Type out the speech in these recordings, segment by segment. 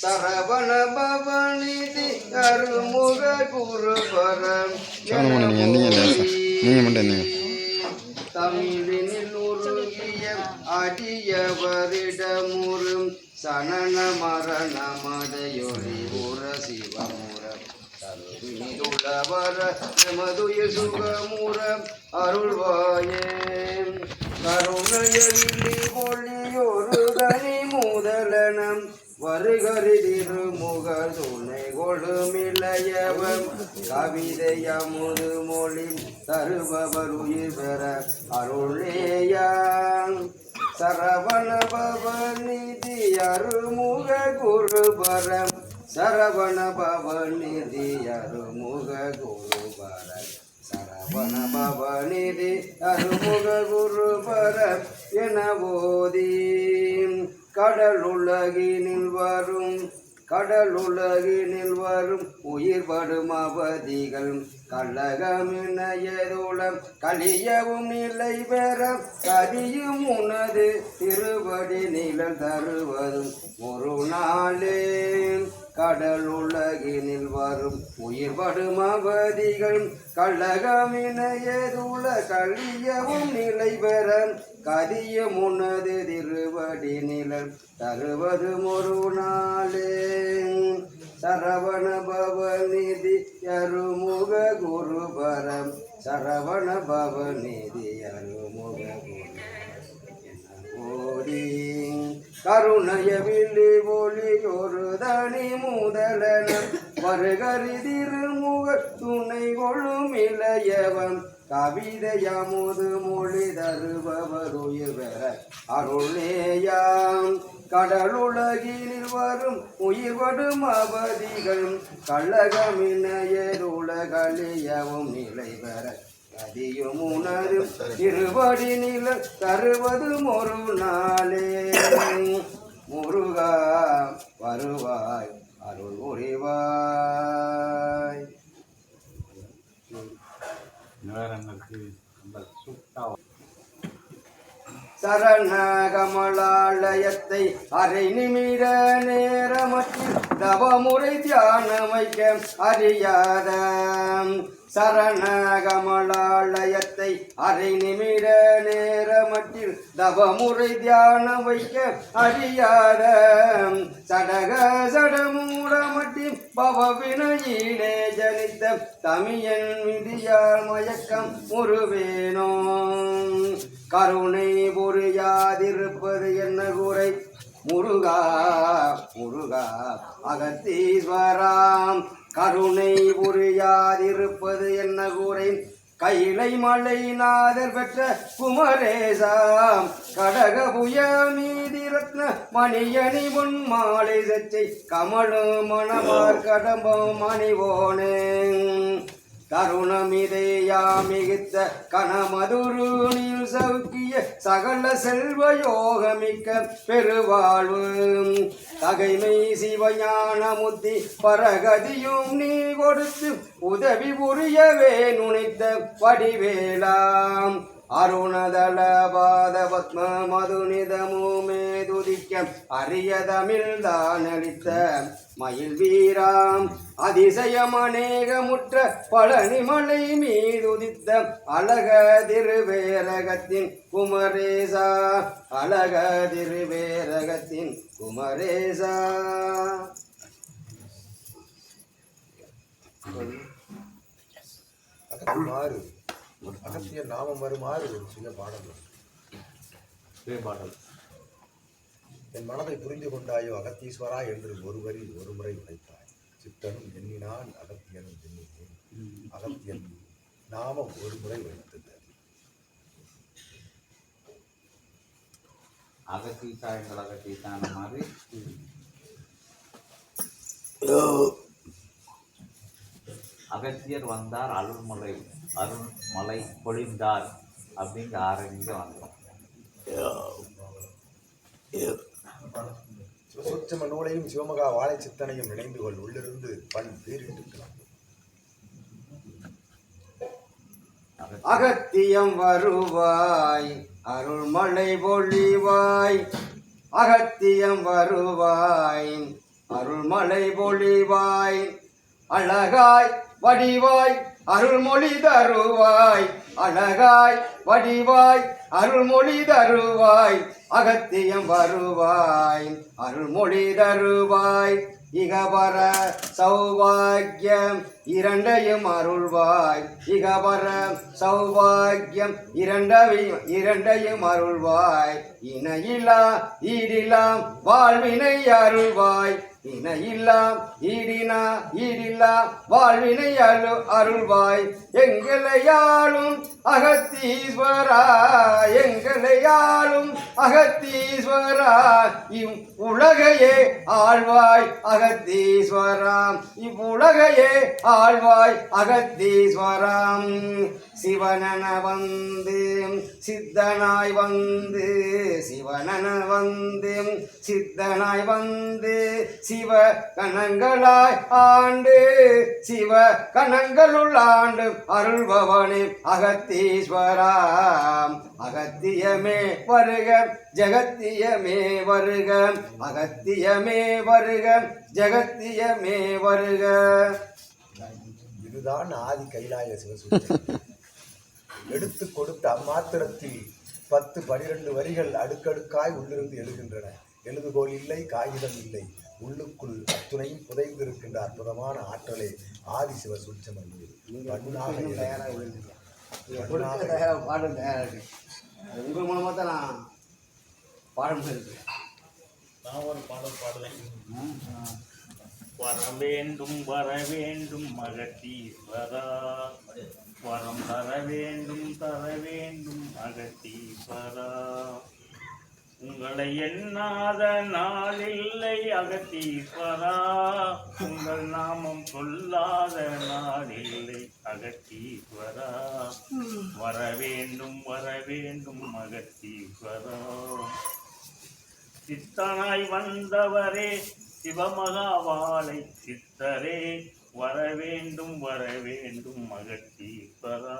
சரவண பவனிதி அருமுக குருபரம் சரவண நீங்க எந்தீங்க லேசா? நீங்க மட்டும்? தமிழினில் உருகிய அடியவரிடமுறும் சனன மரண மதையொலி உர சிவமுற தருவினிலுள்ளவர எமதுய சுகமுற அருள்வாயே கருணையவில்லி ஒளியொரு கனி முதலனம் வருகரி திருமுக துணை கொழுமில்லையவம் கவிதையமுது மொழி தருபவர் உயிர் பெற அருளேயாம் சரவண நிதி அருமுக குருபரம். சரவண நிதி அருமுக குருபரம். சரவண பவநிதி அருமுக குருபரம் என போதி கடலுலகினில் வரும் கடலுலகினில் வரும் உயிர்படும் அவதிகள். கள்ளகமினையதுளம் கலியவும் நிலை பெற கதியும் உனது திருவடி நிழல் தருவதும் ஒரு நாளே. கடலுலகினில் வரும் உயிர்படும் அவதிகள் கள்ளகமினையதுள கழியவும் நிலை பெற கதிய உனது திருவடி நிழல் தருவதும் ஒரு நாளே. சரவண பவநிதி அருமுக குருபரம் சரவண பவநிதி அருமுக ஓடி கருணய வில்லி ஒளி ஒரு தனி முதலனம் வருகரி திருமுக துணை கொள்ளும் இளையவன். கவிதையமுது மொழி தருபவர் உயிர் பெற அருளேயாம் கடலுலகினில் வரும் உயிர்வடும் அவதிகள் கள்ளகமினையருலகளியவும் நிலை பெற கதியும் உணரும். திருவடி நில தருவதும் ஒரு நாளே முருகா வருவாய் அருள் உரிவாய் நிலரங்களுக்கு ரொம்ப சூட்டாக சரண கமலாலயத்தை அரை நிமிட நேரமற்றில் தவமுறை தியானமைக்க அறியாத சரண கமலாலயத்தை அரை நிமிட நேரமற்றில் தவமுறை தியானம் வைக்க அறியாத சடக சடமூடமட்டில் பவவினையிலே ஜனித்த தமியன் விதியால் மயக்கம் முருவேனோ கருணை புரியாதிருப்பது என்ன குறை முருகா முருகா அகத்தீஸ்வராம். கருணை புரியாதிருப்பது என்ன கூரை? கைலை மலை நாதர் பெற்ற குமரேசாம். கடக புய மீதி ரத்ன மணியணி பொன் மாலை சச்சை. கமலு மணமார் கடம்பம் மணிவோனே தருணமிதேயா மிகுத்த கனமதுரு சவுக்கிய சகல செல்வ யோகமிக்க பெருவாழ்வு. தகைமை சிவஞான முத்தி பரகதியும் நீ கொடுத்து உதவி புரியவே நுழைத்த வடிவேலாம் அருணதளபாத பத்ம மதுனிதமோ மேதுதிக்க அரிய தமிழ் தானளித்த மயில் வீராம் அதிசயம் அநேகமுற்ற பழனிமலை மீதுதித்த அழக திருவேரகத்தின் குமரேசா. அழக திருவேரகத்தின் குமரேசா. பாரு. அகத்தியமாறு அகத்திய நாமம் வருமாறு ஒரு சில பாடல் பாடல்? என் மனதை புரிந்து கொண்டாயோ அகத்தீஸ்வரா என்று ஒருவரில் ஒரு முறை உரைத்தாய். சித்தனும் எண்ணினான் அகத்தியனும் எண்ணினேன். அகத்தியன் நாமம் ஒரு முறை வைத்தது அகத்தீசா எங்கள் அகத்தீசான மாதிரி. அகத்தியர் வந்தார் அருள்மலை அருள்மலை பொழிந்தார் அப்படிங்கிற ஆரம்பிக்க வந்தோம் சிவசூட்சம நூலையும் சிவமகா வாழை சித்தனையும் நினைந்து கொள். உள்ளிருந்து பண் பேரிட்டுக்கலாம் அகத்தியம் வருவாய் அருள்மலை பொழிவாய். அகத்தியம் வருவாய் அருள்மலை பொழிவாய். அழகாய் வடிவாய் அருள்மொழி தருவாய் அழகாய் வடிவாய் அருள்மொழி தருவாய் அகத்தியம் வருவாய். அருள்மொழி தருவாய் இகவர சௌபாகியம் இரண்டையும் அருள்வாய். இகவர சௌபாகியம் இரண்டையும் இரண்டையும் அருள்வாய். இணையிலா ஈடிலாம் வாழ்வினை அருள்வாய். இணையில்லாம் ஈடினா ஈடில்லா வாழ்வினை அழு அருள்வாய். எங்களையாளும் அகத்தீஸ்வரா எங்களையாளும் அகத்தீஸ்வரா. இவ் உலகையே ஆழ்வாய் அகத்தீஸ்வராம். இவ்வுலகையே ஆழ்வாய் அகத்தீஸ்வராம். சிவனன வந்து சித்தனாய் வந்து சிவனன வந்து சித்தனாய் வந்து சிவ கணங்களாய் ஆண்டு சிவ கணங்களுள் ஆண்டு அருள்பவனே அகத்தீஸ்வரா அகத்தியமே வருக ஜகத்தியமே வருக அகத்தியமே வருக ஜகத்தியமே வருக. இதுதான் ஆதி கைலாய சிவசூத்திரம் எடுத்து கொடுத்த அம்மாத்திரத்தில் பத்து பனிரெண்டு வரிகள் அடுக்கடுக்காய் உள்ளிருந்து எழுகின்றன. எழுதுகோல் இல்லை காகிதம் இல்லை. உள்ளுக்குள் அத்துணையும் புதைந்திருக்கின்ற அற்புதமான ஆற்றலை ஆதி சிவ சூட்சமம் பண்ணாக தயாராக உங்கள் மூலமாக தான் நான் பாடம் இருக்கிறேன் நான் ஒரு பாடல் பாடுவேன் வர வேண்டும் வர வேண்டும் மகத்தீஸ்வரா வரம் தர வேண்டும் தர வேண்டும் அகத்தீஸ்வரா உங்களை எண்ணாத நாளில்லை அகத்தீஸ்வரா உங்கள் நாமம் சொல்லாத நாளில்லை அகத்தீஸ்வரா வர வேண்டும் வர வேண்டும் அகத்தீஸ்வரா சித்தனாய் வந்தவரே சிவமகாவாளை சித்தரே. வர வேண்டும் வர வேண்டும் மகத்தீஸ்வரா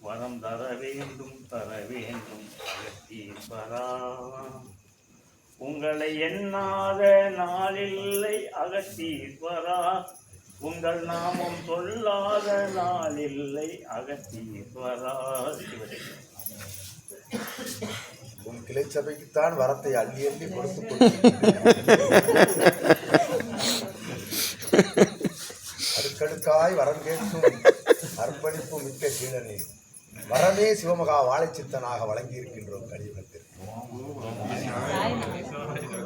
வரம் தர வேண்டும் தர வேண்டும் அகத்தீஸ்வரா உங்களை எண்ணாத நாளில்லை அகத்தீஸ்வரா உங்கள் நாமம் சொல்லாத நாளில்லை அகத்தீஸ்வரா உன் கிளை சபைக்குத்தான் வரத்தை அள்ளி அள்ளி கொடுத்து அடுக்கடுக்காய் வரம் கேட்கும். சித்த சீடனே வரமே சிவமகா வாழைச்சித்தனாக வழங்கி இருக்கின்றோம் கலியுகத்திற்கு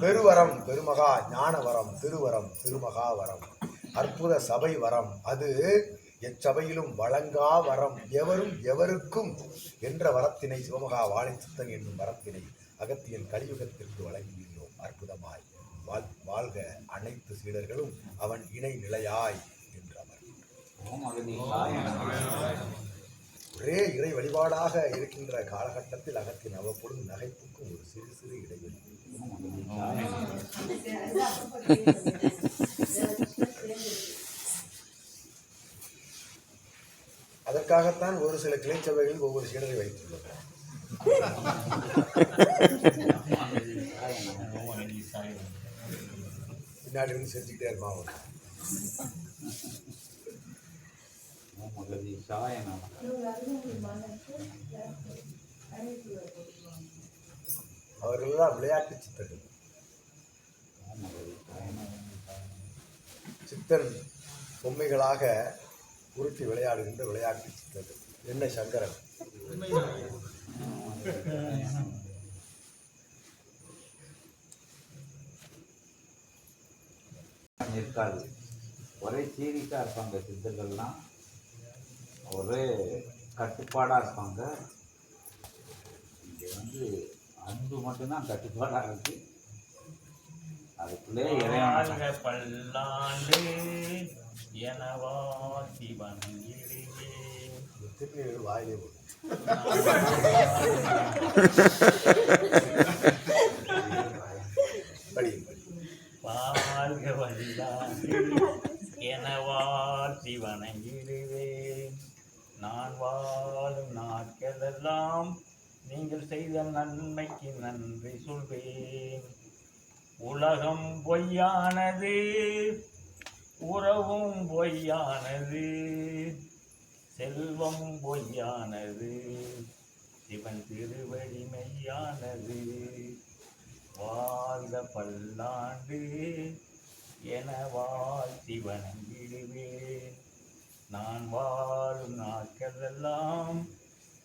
பெருவரம் பெருமகா ஞான வரம் திருவரம் திருமகா வரம் அற்புத சபை வரம் அது எச்சபையிலும் வழங்கா வரம் எவரும் எவருக்கும் என்ற வரத்தினை சிவமகா வாழைச்சித்தன் என்னும் வரத்தினை அகத்தியன் கலியுகத்திற்கு வழங்கியுள்ளோம். அற்புதமாய் வாழ் வாழ்க அனைத்து சீடர்களும் அவன் இணை நிலையாய் என்று அமர் ஓம் ஒரே இறை வழிபாடாக இருக்கின்ற காலகட்டத்தில் அகத்தின் அவ்வப்பொழுது நகைப்புக்கும் ஒரு சிறு சிறு இடைவெளி. அதற்காகத்தான் ஒரு சில கிளைச்சபைகளில் ஒவ்வொரு சீடரை வைத்துள்ளனர் பின்னாடி வந்து செஞ்சுக்கிட்டே இருப்பான் அவன். ஓம் அவர்களெல்லாம் விளையாட்டு சித்தர்கள். சித்தர் சித்தன் பொம்மைகளாக உருட்டி விளையாடுகின்ற விளையாட்டு சித்தர்கள். என்ன சங்கரன்? இருக்காது. ஒரே சீரிக்கா இருப்பாங்க சித்தர்கள்லாம். ஒரே கட்டுப்பாடாக இருப்பாங்க. இங்கே வந்து அன்பு மட்டும்தான் கட்டுப்பாடாக இருக்கு. அதுக்குள்ளே இறைவன் வாழ்க பல்லாண்டு எனவா திருநீர் வாயிலே போடும் படியும் படியும் வாழ்க வல்லாண்டு எனவா சிவனங்கிரியே நான் வாழும் நாட்களெல்லாம் நீங்கள் செய்த நன்மைக்கு நன்றி சொல்வேன். உலகம் பொய்யானது உறவும் பொய்யானது செல்வம் பொய்யானது சிவன் திருவடி மெய்யானது. வாழ்ந்த பல்லாண்டு என வாழ்த்தி வணங்கிடுவேன் நான் வாழும் நாட்களெல்லாம்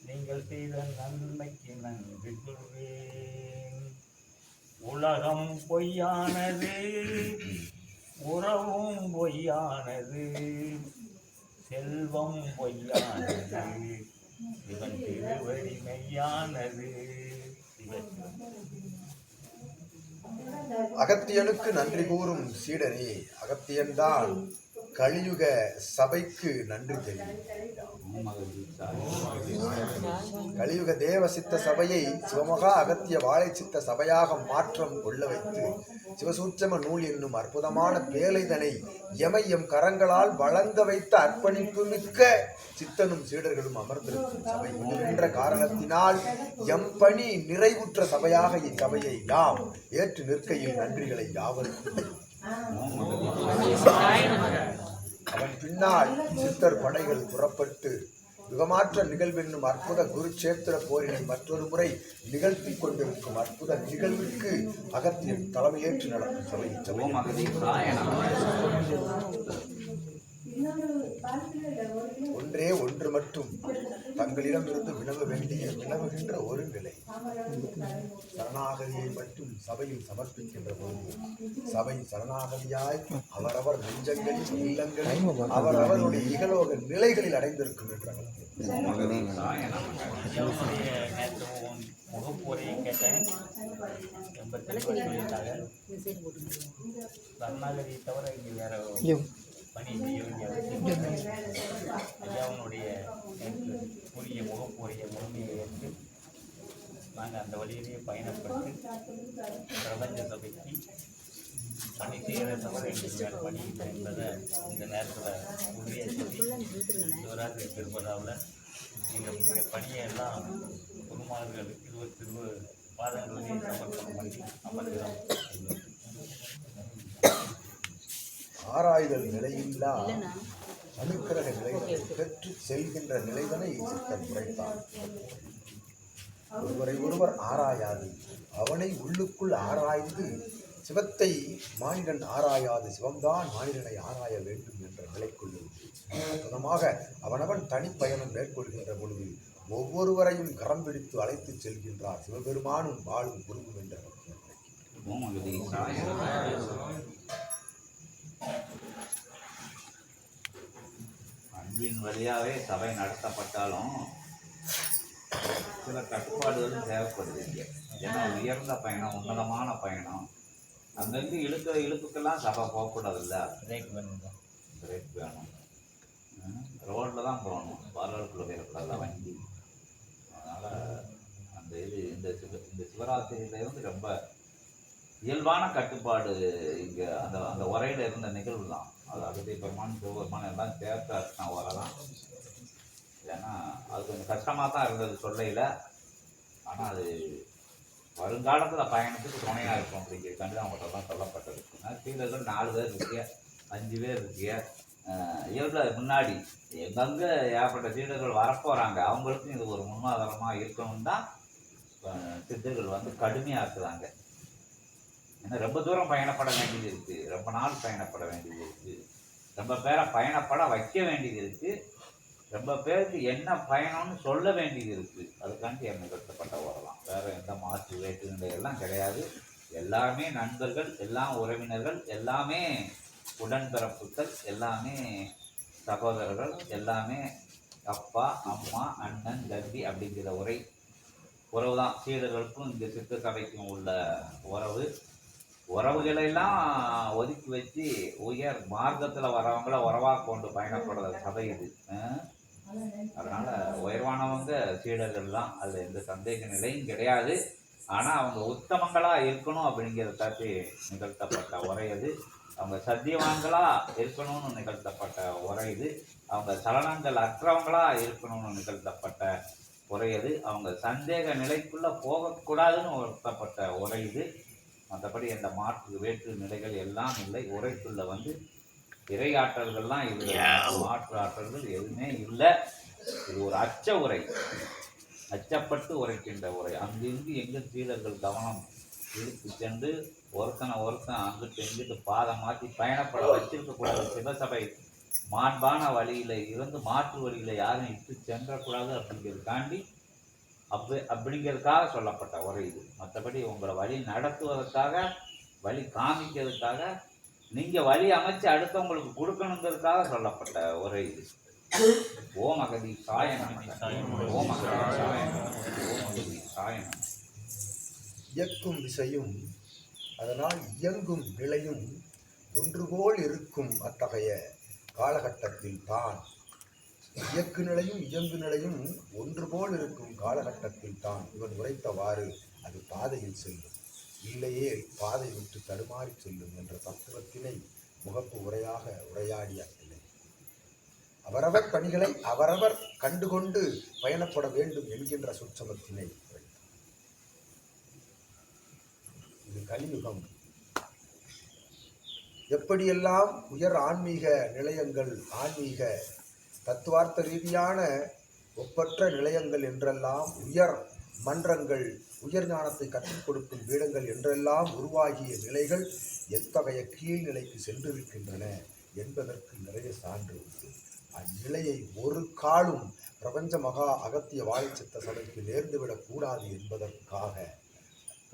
நீங்கள் செய்த நன்மைக்கு நன்றி கொள்வேன் உலகம் பொய்யானது உறவும் பொய்யானது செல்வம் பொய்யானது இவன் திருவடி மெய்யானது. அகத்தியனுக்கு நன்றி கூறும் சீடரே அகத்தியன்தான் கலியுக சபைக்கு நன்றி தெரியும் கலியுக தேவ சித்த சபையை சிவமகா அகத்திய வாழை சித்த சபையாக மாற்றம் கொள்ள வைத்து சிவசூட்சம நூல் என்னும் அற்புதமான பேலைதனை எமையம் கரங்களால் வழங்க வைத்த அர்ப்பணிப்பு மிக்க சித்தனும் சீடர்களும் அமர்ந்திருக்கும் சபை என்ற காரணத்தினால் எம் பணி நிறைவுற்ற சபையாக இச்சபையை யாம் ஏற்று நிற்கையில் நன்றிகளை யாவருக்கும் அவன் பின்னால் சித்தர் படைகள் புறப்பட்டு யுகமாற்ற நிகழ்வென்னும் அற்புத குருச்சேத்திர போரினை மற்றொரு முறை நிகழ்த்தி கொண்டிருக்கும் அற்புத நிகழ்விற்கு அகத்தியன் தலைமையேற்று நடக்கும் சபை ஒன்றே ஒன்று மட்டும். தங்களிடமிருந்து வினவ வேண்டிய வினவுகின்ற ஒரு நிலை. சரணாகதியை மட்டும் சபையில் சமர்ப்பிக்கின்ற போது சபை சரணாகதியாய் அவரவர் நெஞ்சங்களில் இல்லங்களில் அவரவருடைய இகலோக நிலைகளில் அடைந்திருக்கும் என்றார்கள் முகப்பூரையை கேட்டேன். ரொம்ப தெளிவாக சொல்லிட்டாங்க தவிர இங்கே வேற பணி செய்ய வேண்டிய அவசியம் ஐயாவுடைய நேற்று முகப்போரிய முழுமையை ஏற்று நாங்கள் அந்த வழியிலேயே பயணப்பட்டு பிரபஞ்ச சபைக்கு பணி செய்கிற தவிர எங்களுக்கு பணி இல்லை என்பதை இந்த நேரத்தில் உறுதியாக சொல்லி சிவராத்திரி திருப்பதாவில் எங்களுடைய பணியை எல்லாம் குருமார்கள் திரு திரு பாதங்களையும் சமர்ப்பணம் பண்ணி அமர்கிறோம் ஆராய்தல் நிலையில்லா அனுக்கிரக நிலைகளை பெற்று செல்கின்ற நிலைதனை சித்தன் உரைத்தான் ஒருவரை ஒருவர் ஆராயாது அவனை உள்ளுக்குள் ஆராய்ந்து சிவத்தை மானிடன் ஆராயாது சிவம்தான் மானிடனை ஆராய வேண்டும் என்ற நிலைக்குள் அற்புதமாக அவனவன் தனிப்பயணம் மேற்கொள்கின்ற பொழுது ஒவ்வொருவரையும் கரம் பிடித்து அழைத்துச் செல்கின்றார் சிவபெருமானும் வாழும் குருவும் என்ற அன்பின் வழியாவே சபை நடத்தப்பட்டாலும் சில கட்டுப்பாடுகளும் தேவைப்படுது இங்கே. ஏன்னா உயர்ந்த பயணம் உன்னதமான பயணம். அங்கங்கே இழுக்க இழுப்புக்கெல்லாம் சபை போகக்கூடாதுல்ல? பிரேக் பண்ணுங்க பிரேக் வேணும். ரோட்டில் தான் போகணும். வரலாறுக்குள்ளே போயிடக்கூடாது வண்டி அதனால் அந்த இது இந்த சிவ இந்த சிவராத்திரியில வந்து ரொம்ப இயல்பான கட்டுப்பாடு இங்கே அந்த அந்த உரையில் இருந்த நிகழ்வு தான் அது அகதி பெருமான் சிவபெருமான் எல்லாம் சேர்த்து அர்ச்சனை உரை தான் ஏன்னா அது கொஞ்சம் கஷ்டமாக தான் இருந்தது சொல்லையில். ஆனால் அது வருங்காலத்தில் பயணத்துக்கு துணையாக இருக்கும் அப்படிங்கிறதுக்காண்டி தான் அவங்கள்ட்ட தான் சொல்லப்பட்டது. ஏன்னா சீடர்கள் நாலு பேர் இருக்கிய அஞ்சு பேர் இருக்கிய இயல்பில் முன்னாடி எங்கெங்கே ஏற்பட்ட சீடர்கள் வரப்போகிறாங்க அவங்களுக்கும் இது ஒரு முன்மாதாரமாக இருக்கணும் தான் சித்தர்கள் வந்து இருக்கிறாங்க ஏன்னா ரொம்ப தூரம் பயணப்பட வேண்டியது இருக்குது ரொம்ப நாள் பயணப்பட வேண்டியது இருக்குது ரொம்ப பேரை பயணப்பட வைக்க வேண்டியது இருக்குது ரொம்ப பேருக்கு என்ன பயணம்னு சொல்ல வேண்டியது இருக்குது அதுக்காண்டி என்ன நிகழ்த்தப்பட்ட வரலாம் வேறு எந்த மாற்று வேற்றுநிலை எல்லாம் கிடையாது. எல்லாமே நண்பர்கள் எல்லாம் உறவினர்கள் எல்லாமே உடன்பிறப்புகள் எல்லாமே சகோதரர்கள் எல்லாமே அப்பா அம்மா அண்ணன் தம்பி அப்படிங்கிற உரை உறவு தான் சீடர்களுக்கும் இந்த சித்த சபைக்கும் உள்ள உறவு. உறவுகளை எல்லாம் ஒதுக்கி வச்சு உயர் மார்க்கத்தில் வரவங்கள உறவாக கொண்டு பயணப்படுற சபை இது. அதனால உயர்வானவங்க சீடர்கள் தான் அதில் எந்த சந்தேக நிலையும் கிடையாது. ஆனால் அவங்க உத்தமங்களாக இருக்கணும் அப்படிங்கிறத பற்றி நிகழ்த்தப்பட்ட உரை அது. அவங்க சத்தியவான்களாக இருக்கணும்னு நிகழ்த்தப்பட்ட உரை இது. அவங்க சலனங்கள் அற்றவங்களாக இருக்கணும்னு நிகழ்த்தப்பட்ட உரை அவங்க சந்தேக நிலைக்குள்ளே போகக்கூடாதுன்னு உணர்த்தப்பட்ட உரை இது. மற்றபடி அந்த மாற்று வேற்று நிலைகள் எல்லாம் இல்லை. உரைக்குள்ள வந்து இறையாற்றல்கள்லாம் இல்லை மாற்று ஆற்றல்கள் எதுவுமே இல்லை. இது ஒரு அச்ச உரை. அச்சப்பட்டு உரைக்கின்ற உரை. அங்கிருந்து எங்கு சீடர்கள் கவனம் இழுத்து சென்று ஒருத்தனை ஒருத்தன் அங்கிட்டு இங்கிட்டு பாதை மாற்றி பயணப்பட வச்சிருக்கக்கூடாது. சிவசபை மாண்பான வழியில இருந்து மாற்று வழியில யாரும் இட்டு சென்றக்கூடாது அப்படிங்கிறதுக்காண்டி அப்படி அப்படிங்கிறதுக்காக சொல்லப்பட்ட ஒரு இது. மற்றபடி உங்களை வழி நடத்துவதற்காக வழி காமிக்கிறதுக்காக நீங்கள் வழி அமைச்சு அடுத்தவங்களுக்கு கொடுக்கணுங்கிறதுக்காக சொல்லப்பட்ட ஒரு இது. ஓம் அகதி சாயனம் ஓம் அகதி சாயனம் ஓம் அகதி சாயனம் இயக்கும் விசையும் அதனால் இயங்கும் நிலையும் ஒன்றுபோல் இருக்கும் அத்தகைய காலகட்டத்தில் தான் இயக்கு நிலையும் இயங்கு நிலையும் ஒன்று போல் இருக்கும் காலகட்டத்தில் தான் இவன் உரைத்தவாறு அது பாதையில் செல்லும். இல்லையே பாதை விட்டு தடுமாறி செல்லும் என்ற தத்துவத்தினை முகப்பு உரையாக உரையாடிய இல்லை அவரவர் பணிகளை அவரவர் கண்டுகொண்டு பயணப்பட வேண்டும் என்கின்ற சுற்றமத்தினை இது கலியுகம். எப்படியெல்லாம் உயர் ஆன்மீக நிலையங்கள் ஆன்மீக தத்துவார்த்த ரீதியான ஒப்பற்ற நிலையங்கள் என்றெல்லாம் உயர் மன்றங்கள் உயர் ஞானத்தை கற்றுக் கொடுக்கும் பீடங்கள் என்றெல்லாம் உருவாகிய நிலைகள் எத்தகைய கீழ்நிலைக்கு சென்றிருக்கின்றன என்பதற்கு நிறைய சான்று உண்டு. அந்நிலையை ஒரு காலும் பிரபஞ்ச மகா அகத்திய வாழைச்சித்த சபைக்கு நேர்ந்துவிடக் கூடாது என்பதற்காக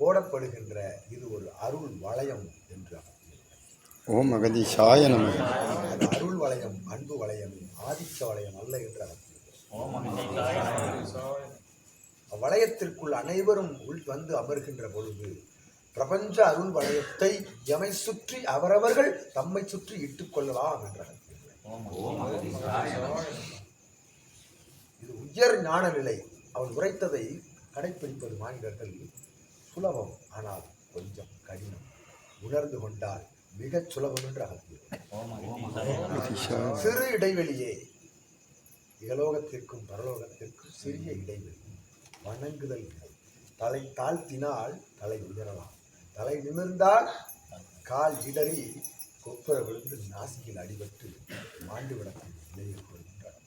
போடப்படுகின்ற இது ஒரு அருள் வளையம் என்று ஓம் அகதி சாய அருள் வளையம் அன்பு வளையம் ஆதிக்க வளையம் அல்ல என்று அவ்வளையத்திற்குள் அனைவரும் உள் வந்து அமர்கின்ற பொழுது பிரபஞ்ச அருள் வளையத்தை எமை சுற்றி அவரவர்கள் தம்மை சுற்றி இட்டுக் கொள்ளலாம் என்ற ஓம் இது உயர் ஞான நிலை அவன் உரைத்ததை கடைப்பிடிப்பது மாநிலர்கள் சுலபம் ஆனால் கொஞ்சம் கடினம். உணர்ந்து கொண்டால் மிகச் சுலபம் என்று அகத்தியர் அகதி சாய சிறு இடைவெளியே இகலோகத்திற்கும் பரலோகத்திற்கும் சிறிய இடைவெளி வணங்குதல் நிலை தலை தாழ்த்தினால் தலை உயரலாம். தலை நிமிர்ந்தால் கால் இடறி கொப்புர விழுந்து நாசியில் அடிபட்டு மாண்டு விடக்கூடிய நிலை ஏற்படுகின்றார்